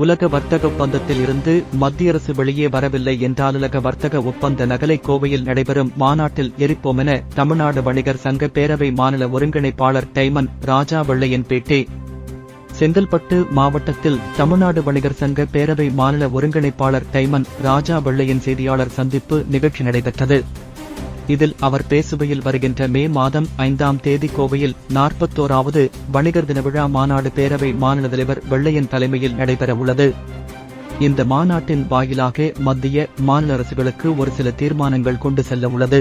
உலக வர்த்தக ஒப்பந்தத்தில் இருந்து மத்திய அரசு வெளியே வரவில்லை என்றால் உலக வர்த்தக ஒப்பந்த நகலை கோவையில் நடைபெறும் மாநாட்டில் எரிப்போம் என தமிழ்நாடு வணிகர் சங்க பேரவை மாநில ஒருங்கிணைப்பாளர் டைமன் ராஜா வெள்ளையன் பேட்டி. செங்கல்பட்டு மாவட்டத்தில் தமிழ்நாடு வணிகர் சங்க பேரவை மாநில ஒருங்கிணைப்பாளர் டைமன் ராஜா வெள்ளையன் செய்தியாளர் சந்திப்பு நிகழ்ச்சி நடைபெற்றது. இதில் அவர் பேசுகையில் வருகின்ற மே மாதம் ஐந்தாம் தேதி கோவையில் நாற்பத்தோராவது வணிகர் தின விழா மாநாடு பேரவை மாநில தலைவர் வெள்ளையன் தலைமையில் நடைபெற உள்ளது இந்த மாநாட்டின் வாயிலாக மத்திய மாநில அரசுகளுக்கு ஒரு சில தீர்மானங்கள் கொண்டு செல்ல உள்ளது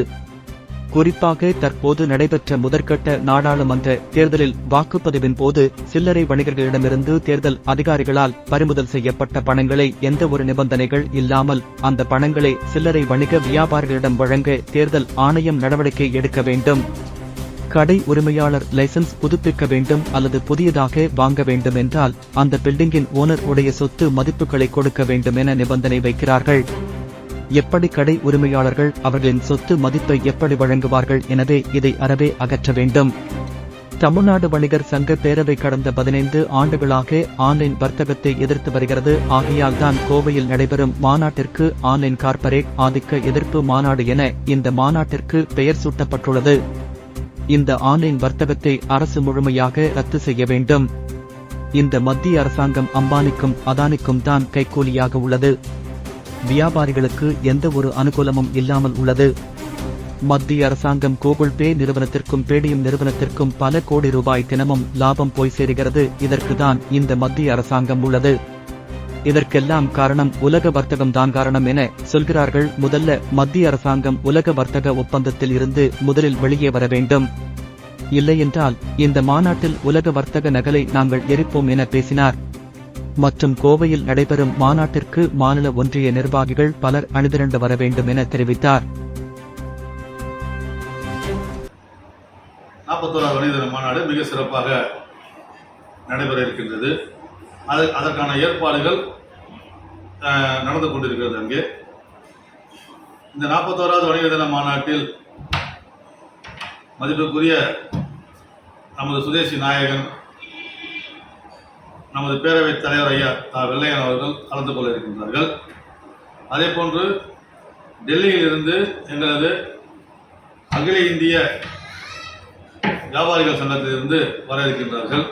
குறிப்பாக தற்போது நடைபெற்ற முதற்கட்ட நாடாளுமன்ற தேர்தலில் வாக்குப்பதிவின் போது சில்லறை வணிகர்களிடமிருந்து தேர்தல் அதிகாரிகளால் பறிமுதல் செய்யப்பட்ட பணங்களை எந்த ஒரு நிபந்தனைகள் இல்லாமல் அந்த பணங்களை சில்லறை வணிக வியாபாரிகளிடம் வழங்க தேர்தல் ஆணையம் நடவடிக்கை எடுக்க வேண்டும். கடை உரிமையாளர் லைசன்ஸ் புதுப்பிக்க வேண்டும் அல்லது புதியதாக வாங்க வேண்டும் என்றால் அந்த பில்டிங்கின் ஓனர் உடைய சொத்து மதிப்புகளை கொடுக்க வேண்டும் என நிபந்தனை வைக்கிறார்கள். எப்படி கடை உரிமையாளர்கள் அவர்களின் சொத்து மதிப்பை எப்படி வழங்குவார்கள் எனவே இதை அறவே அகற்ற வேண்டும். தமிழ்நாடு வணிகர் சங்க பேரவை கடந்த பதினைந்து ஆண்டுகளாக ஆன்லைன் வர்த்தகத்தை எதிர்த்து வருகிறது. ஆகையால் தான் கோவையில் நடைபெறும் மாநாட்டிற்கு ஆன்லைன் கார்ப்பரேட் ஆதிக்க எதிர்ப்பு மாநாடு என இந்த மாநாட்டிற்கு பெயர் சூட்டப்பட்டுள்ளது. இந்த ஆன்லைன் வர்த்தகத்தை அரசு முழுமையாக ரத்து செய்ய வேண்டும். இந்த மத்திய அரசாங்கம் அம்பானிக்கும் அதானிக்கும் தான் கைக்கூலியாக உள்ளது. வியாபாரிகளுக்கு எந்த ஒரு அனுகூலமும் இல்லாமல் உள்ளது. மத்திய அரசாங்கம் கூகுள் பே நிறுவனத்திற்கும் பேடிஎம் நிறுவனத்திற்கும் பல கோடி ரூபாய் தினமும் லாபம் போய் சேருகிறது. இதற்கு தான் இந்த மத்திய அரசாங்கம் உள்ளது. இதற்கெல்லாம் காரணம் உலக வர்த்தகம் தான் காரணம் என சொல்கிறார்கள். முதல்ல மத்திய அரசாங்கம் உலக வர்த்தக ஒப்பந்தத்தில் இருந்து முதலில் வெளியே வர வேண்டும். இல்லையென்றால் இந்த மாநாட்டில் உலக வர்த்தக நகலை நாங்கள் எரிப்போம் என பேசினார். மற்றும் கோவையில் நடைபெறும் மாநாட்டிற்கு மாநில ஒன்றிய நிர்வாகிகள் பலர் அணிதிரண்டு வர வேண்டும் என தெரிவித்தார். நாற்பத்தோராவது வணிகர் மாநாடு மிக சிறப்பாக நடைபெற இருக்கின்றது. அது அதற்கான ஏற்பாடுகள் நடந்து கொண்டிருக்கிறது அங்கே. இந்த நாற்பத்தோராவது வணிக தின மாநாட்டில் மதிப்புக்குரிய நமது சுதேசி நாயகன் நமது பேரவைத் தலைவர் ஐயா தா. வெள்ளையன் அவர்கள் கலந்து கொள்ள இருக்கின்றார்கள். அதே போன்று டெல்லியிலிருந்து எங்களது அகில இந்திய வியாபாரிகள் சங்கத்திலிருந்து வர இருக்கின்றார்கள்.